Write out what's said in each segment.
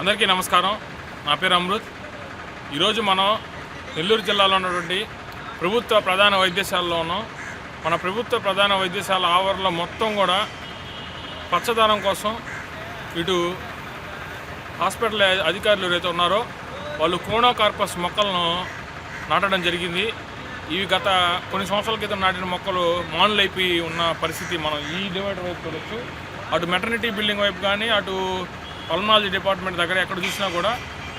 అందరికీ నమస్కారం. నా పేరు అమృత్. ఈరోజు మనం నెల్లూరు జిల్లాలో ఉన్నటువంటి ప్రభుత్వ ప్రధాన వైద్యశాలలో ఉన్నాం. మన ప్రభుత్వ ప్రధాన వైద్యశాల ఆవరణలో మొత్తం కూడా పచ్చదనం కోసం ఇటు హాస్పిటల్ అధికారులు ఎవరైతే ఉన్నారో వాళ్ళు కోనోకార్పస్ మొక్కలను నాటడం జరిగింది. ఇవి గత కొన్ని సంవత్సరాల క్రితం నాటిన మొక్కలు మానులైపోయి ఉన్న పరిస్థితి మనం ఈ డివైడర్ వైపు చూడొచ్చు. అటు మెటర్నిటీ బిల్డింగ్ వైపు కానీ అటు పల్మాలజీ డిపార్ట్మెంట్ దగ్గర ఎక్కడ చూసినా కూడా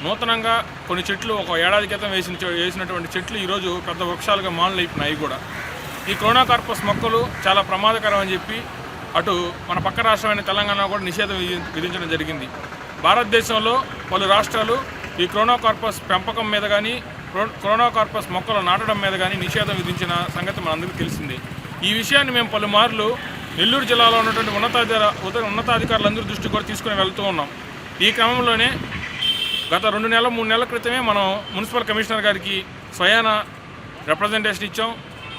నూతనంగా కొన్ని చెట్లు ఒక ఏడాది క్రితం వేసిన వేసినటువంటి చెట్లు ఈరోజు పెద్ద వృక్షాలుగా మానులైపోయినాయి అయిపోయినాయి కూడా. ఈ క్రోనాకార్పస్ మొక్కలు చాలా ప్రమాదకరం అని చెప్పి అటు మన పక్క రాష్ట్రమైన తెలంగాణ కూడా నిషేధం విధించడం జరిగింది. భారతదేశంలో పలు రాష్ట్రాలు ఈ క్రోనోకార్పస్ పెంపకం మీద కానీ క్రోనోకార్పస్ మొక్కలు నాటడం మీద కానీ నిషేధం విధించిన సంగతి మనందరికీ తెలిసింది. ఈ విషయాన్ని మేము పలుమార్లు నెల్లూరు జిల్లాలో ఉన్నటువంటి ఉన్నతాధికార ఉత- ఉన్నతాధికారులందరి దృష్టి కూడా తీసుకుని వెళ్తూ ఉన్నాం. ఈ క్రమంలోనే గత రెండు నెలల మూడు నెలల క్రితమే మనం మున్సిపల్ కమిషనర్ గారికి స్వయాన రిప్రజెంటేషన్ ఇచ్చాం.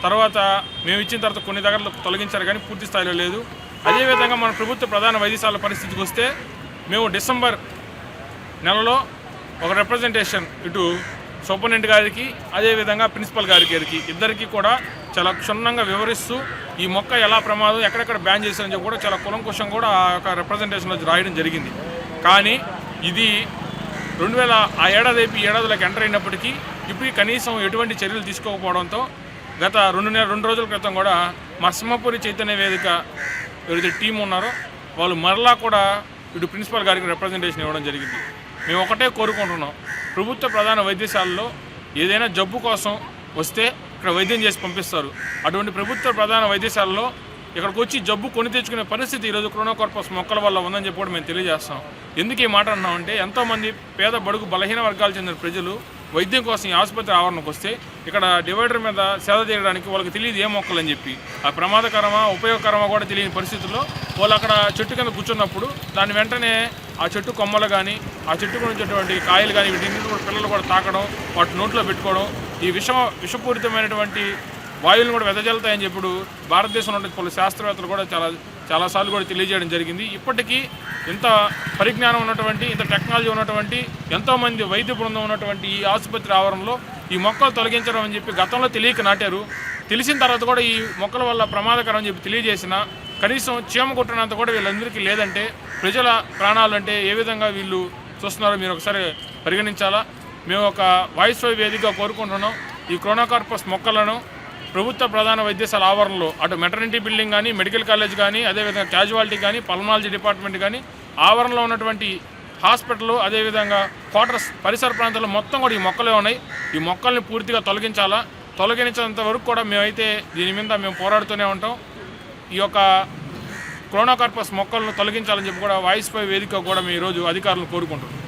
తర్వాత మేము ఇచ్చిన తర్వాత కొన్ని దగ్గర తొలగించారు కానీ పూర్తి స్థాయిలో లేదు. అదేవిధంగా మన ప్రభుత్వ ప్రధాన వైద్యశాల పరిస్థితికి వస్తే మేము డిసెంబర్ నెలలో ఒక రిప్రజెంటేషన్ ఇటు సూపరింటెండెంట్ గారికి అదేవిధంగా ప్రిన్సిపల్ గారికి గారికి ఇద్దరికి కూడా చాలా క్షుణ్ణంగా వివరిస్తూ ఈ మొక్క ఎలా ప్రమాదం ఎక్కడెక్కడ బ్యాన్ చేశారని చెప్పి కూడా చాలా కులంకుశం కూడా ఆ యొక్క రిప్రజెంటేషన్లో రాయడం జరిగింది. కానీ ఇది రెండు వేల ఆ ఏడాది అయిపోయి ఏడాదిలోకి ఎంటర్ అయినప్పటికీ ఇప్పటికీ కనీసం ఎటువంటి చర్యలు తీసుకోకపోవడంతో గత రెండు నెల రెండు రోజుల క్రితం కూడా మా సింహపురి చైతన్య వేదిక ఎవరైతే టీం ఉన్నారో వాళ్ళు మరలా కూడా ఇటు ప్రిన్సిపల్ గారికి రిప్రజెంటేషన్ ఇవ్వడం జరిగింది. మేము ఒకటే కోరుకుంటున్నాం. ప్రభుత్వ ప్రధాన వైద్యశాలలో ఏదైనా జబ్బు కోసం వస్తే ఇక్కడ వైద్యం చేసి పంపిస్తారు. అటువంటి ప్రభుత్వ ప్రధాన వైద్యశాలలో ఇక్కడికి వచ్చి జబ్బు కొని తెచ్చుకునే పరిస్థితి ఈరోజు క్రోనోకార్పస్ మొక్కల వల్ల ఉందని చెప్పి కూడా మేము తెలియజేస్తాం. ఎందుకు ఈ మాట అన్నామంటే ఎంతోమంది పేద బడుగు బలహీన వర్గాలు చెందిన ప్రజలు వైద్యం కోసం ఈ ఆసుపత్రి ఆవరణకు వస్తే ఇక్కడ డివైడర్ మీద సేద తీయడానికి వాళ్ళకి తెలియదు ఏ మొక్కలు అని చెప్పి. ఆ ప్రమాదకరమా ఉపయోగకరమా కూడా తెలియని పరిస్థితుల్లో వాళ్ళు అక్కడ చెట్టు కింద కూర్చున్నప్పుడు దాని వెంటనే ఆ చెట్టు కొమ్మలు కానీ ఆ చెట్టుకు నుంచేటువంటి కాయలు కానీ వీటిని కూడా పిల్లలు కూడా తాకడం వాటి నోట్లో పెట్టుకోవడం ఈ విషమ విషపూరితమైనటువంటి వాయువులను కూడా వెదజల్లుతాయని చెప్పుడు భారతదేశంలో ఉన్న పలు శాస్త్రవేత్తలు కూడా చాలా చాలాసార్లు కూడా తెలియజేయడం జరిగింది. ఇప్పటికీ ఇంత పరిజ్ఞానం ఉన్నటువంటి ఇంత టెక్నాలజీ ఉన్నటువంటి ఎంతోమంది వైద్య బృందం ఉన్నటువంటి ఈ ఆసుపత్రి ఆవరణలో ఈ మొక్కలు తొలగించడం అని చెప్పి గతంలో తెలియక నాటారు. తెలిసిన తర్వాత కూడా ఈ మొక్కల వల్ల ప్రమాదకరం అని చెప్పి తెలియజేసిన కనీసం చీమ కొట్టినంత కూడా వీళ్ళందరికీ లేదంటే ప్రజల ప్రాణాలు అంటే ఏ విధంగా వీళ్ళు చూస్తున్నారో మీరు ఒకసారి పరిగణించాలా? మేము ఒక వాయిస్ వై వేదికగా కోరుకుంటున్నాం. ఈ క్రోనోకార్పస్ మొక్కలను ప్రభుత్వ ప్రధాన వైద్యశాల ఆవరణలో అటు మెటర్నిటీ బిల్డింగ్ కానీ మెడికల్ కాలేజ్ కానీ అదేవిధంగా క్యాజువాలిటీ కానీ పల్మాలజీ డిపార్ట్మెంట్ కానీ ఆవరణలో ఉన్నటువంటి హాస్పిటల్ అదేవిధంగా క్వార్టర్స్ పరిసర ప్రాంతాల్లో మొత్తం కూడా ఈ మొక్కలే ఉన్నాయి. ఈ మొక్కల్ని పూర్తిగా తొలగించాలా? తొలగించేంత వరకు కూడా మేమైతే దీని మీద మేము పోరాడుతూనే ఉంటాం. ఈ యొక్క క్రోనోకార్పస్ మొక్కలను తొలగించాలని చెప్పి కూడా వాయిస్ పై వేదిక కూడా మేము ఈరోజు అధికారులను కోరుకుంటున్నాం.